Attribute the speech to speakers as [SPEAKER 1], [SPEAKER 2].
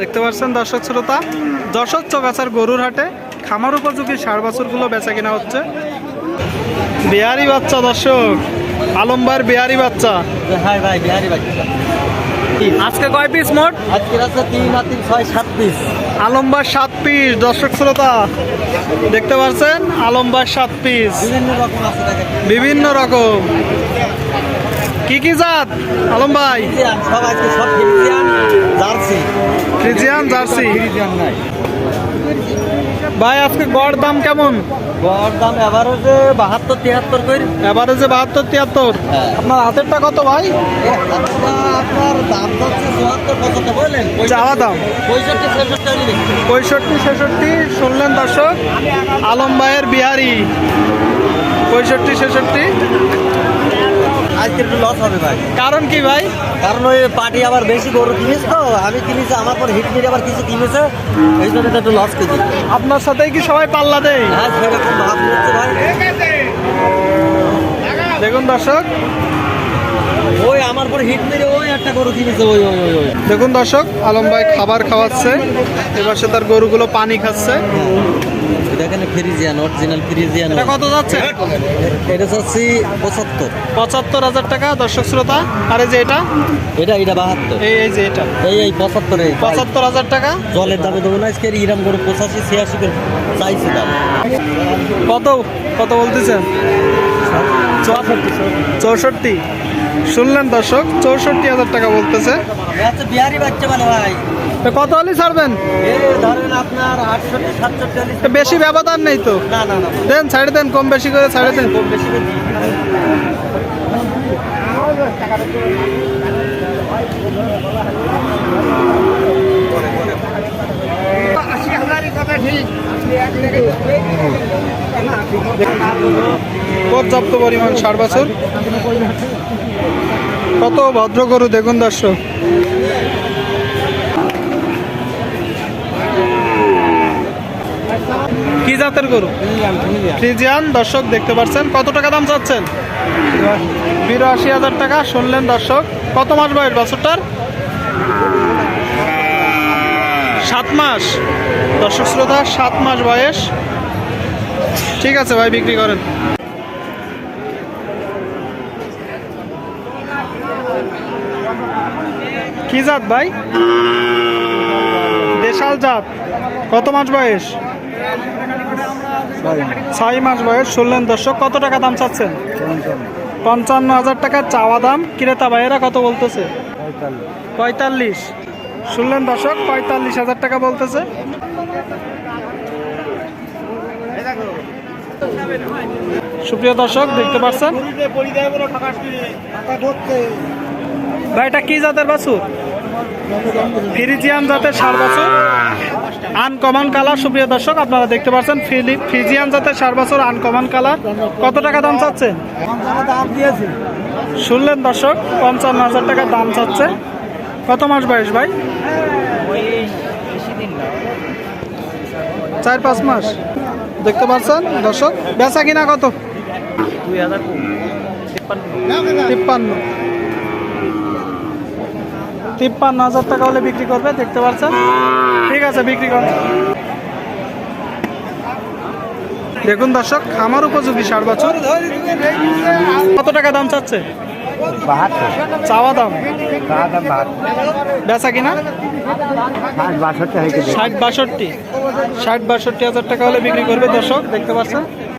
[SPEAKER 1] দেখতে পাচ্ছেন দর্শক শ্রোতা? দর্শক চকাচার গরুর হাটে খামার উপযোগী সার বাছুরগুলো বেচা কিনা হচ্ছে। বিহারি বাচ্চা দর্শক আলমবার বিহারি বাচ্চা।
[SPEAKER 2] হ্যাঁ ভাই বিহারি বাচ্চা।
[SPEAKER 1] আজকে কয় পিস মোট?
[SPEAKER 2] আজকের আছে তিন আর তিন ছয় সাত পিস
[SPEAKER 1] আলমবার সাত পিস দর্শক শ্রোতা দেখতে পাচ্ছেন? আলমবার সাত পিস
[SPEAKER 2] বিভিন্ন রকম
[SPEAKER 1] বিভিন্ন রকম। কি কি জাত? আলম ভাই।
[SPEAKER 2] সব আজকে সব Friesian Jersey.
[SPEAKER 1] Friesian Jersey.
[SPEAKER 2] Friesian নাই
[SPEAKER 1] ভাই আজকে গড় দাম কেমন?
[SPEAKER 2] গড় দাম এভারেজে বাহাত্তর তিয়াত্তর করে
[SPEAKER 1] এভারেজে বাহাত্তর তিয়াত্তর।
[SPEAKER 2] হ্যাঁ।
[SPEAKER 1] আপনার হাতেরটা কত ভাই?
[SPEAKER 2] আপনার দাম যাচ্ছে চুয়াত্তর পঁচাত্তর বললেন
[SPEAKER 1] চাওয়া দাম।
[SPEAKER 2] পঁয়ষট্টি ছেষট্টি
[SPEAKER 1] পঁয়ষট্টি ছেষট্টি শুনলেন দর্শক? আলম ভাইয়ের বিহারি। পঁয়ষট্টি ছেষট্টি।
[SPEAKER 2] আজকে একটু লস হবে ভাই।
[SPEAKER 1] কারণ কি ভাই?
[SPEAKER 2] কারণ ওই পার্টি আবার বেশি গরু কিনেছে তো আমি কিনেছি আমার পর হিট মিট আবার কিছু কিনেছে এই জন্য একটু লস কেজি
[SPEAKER 1] আপনার সাথেই কি সবাই পাল্লা দেয়?
[SPEAKER 2] হ্যাঁ সেরকম ভাব হচ্ছে ভাই।
[SPEAKER 1] দেখুন দর্শক
[SPEAKER 2] ওই আমার পর হিট মেরে ওই একটা গরু কিনেছে ওই ওই ওই
[SPEAKER 1] দেখুন দর্শক আলম ভাই খাবার খাওয়াচ্ছে। এবার সে তার গরুগুলো পানি খাচ্ছে।
[SPEAKER 2] দেখেন ফ্রিজিয়ান অরিজিনাল ফ্রিজিয়ান।
[SPEAKER 1] এটা কত যাচ্ছে?
[SPEAKER 2] এটা চাচ্ছি পঁচাত্তর।
[SPEAKER 1] পঁচাত্তর হাজার টাকা দর্শক শ্রোতা। আর এই যে এটা?
[SPEAKER 2] এটা এটা বাহাত্তর।
[SPEAKER 1] এই এই যে এটা?
[SPEAKER 2] এই এই পঁচাত্তর এই
[SPEAKER 1] পঁচাত্তর হাজার টাকা?
[SPEAKER 2] জলের দামে দেবো না আজকে ইরাম গরু পঁচাশি ছিয়াশি করে চাইছি দাম।
[SPEAKER 1] কত কত বলতেছেন? চৌষট্টি। শুনলেন দর্শক চৌষট্টি হাজার টাকা বলতেছে।
[SPEAKER 2] মানে
[SPEAKER 1] কত হলে ছাড়বেন? বেশি ব্যবধান নেই তো? দেন ছাড়ে দেন কম বেশি করে ছাড়ে দেন।
[SPEAKER 2] কম বেশি করে দিই।
[SPEAKER 1] পর্যাপ্ত পরিমাণ সার বছর। কত ভদ্র গরু দেখুন দর্শক। কি জাতের গরু? ফ্রিজিয়ান, দর্শক দেখতে পাচ্ছেন। কত টাকা দাম চাচ্ছেন? বিরাশি হাজার টাকা, শুনলেন দর্শক। কত মাস বয়স বছরটার? সাত মাস। দর্শক শ্রোতা, সাত মাস বয়স। ঠিক আছে ভাই, বিক্রি করেন। কি জাত ভাই? দেশাল জাত। কত মাস বয়স? ছয় মাস বয়স, শুনলেন দর্শক, কত টাকা দাম চাচ্ছেন? পঞ্চান্ন হাজার টাকা চাওয়া দাম। ক্রেতা ভাইয়েরা কত বলতেছে? পঁয়তাল্লিশ। শুনলেন দর্শক, পঁয়তাল্লিশ হাজার টাকা বলতেছে। সুপ্রিয় দর্শক, দেখতে পাচ্ছেন ভাই, এটা কি জাতের বাছুর? ফ্রিজিয়ান জাতের সার বাছুর। আনকমন কালার, সুপ্রিয় দর্শক, আপনারা দেখতে পাচ্ছেন ফ্রিজিয়ান জাতের সার বাছুর, আনকমন কালার। কত টাকা দাম
[SPEAKER 2] দিয়েছি
[SPEAKER 1] শুনলেন দর্শক, পঞ্চান্ন হাজার টাকা দাম চাচ্ছে। কত মাস বয়স ভাই? চার পাঁচ মাস। দেখতে পাচ্ছেন দর্শক, বেচা কিনা কত? তিপ্পান্ন। তিপ্পান্ন হাজার টাকা হলে বিক্রি করবে, দেখতে পাচ্ছেন? ঠিক আছে, বিক্রি করে। দেখুন দর্শক, খামার উপযোগী সার বছর। কত টাকা দাম চাচ্ছে?
[SPEAKER 2] বাহাত্তর।
[SPEAKER 1] চাওয়া দাম?
[SPEAKER 2] দাম বাহাত্তর।
[SPEAKER 1] বেচা কিনা?
[SPEAKER 2] ষাট বাষট্টি
[SPEAKER 1] ষাট বাষট্টি। ষাট বাষট্টি হাজার টাকা হলে বিক্রি করবে দর্শক দেখতে পাচ্ছেন?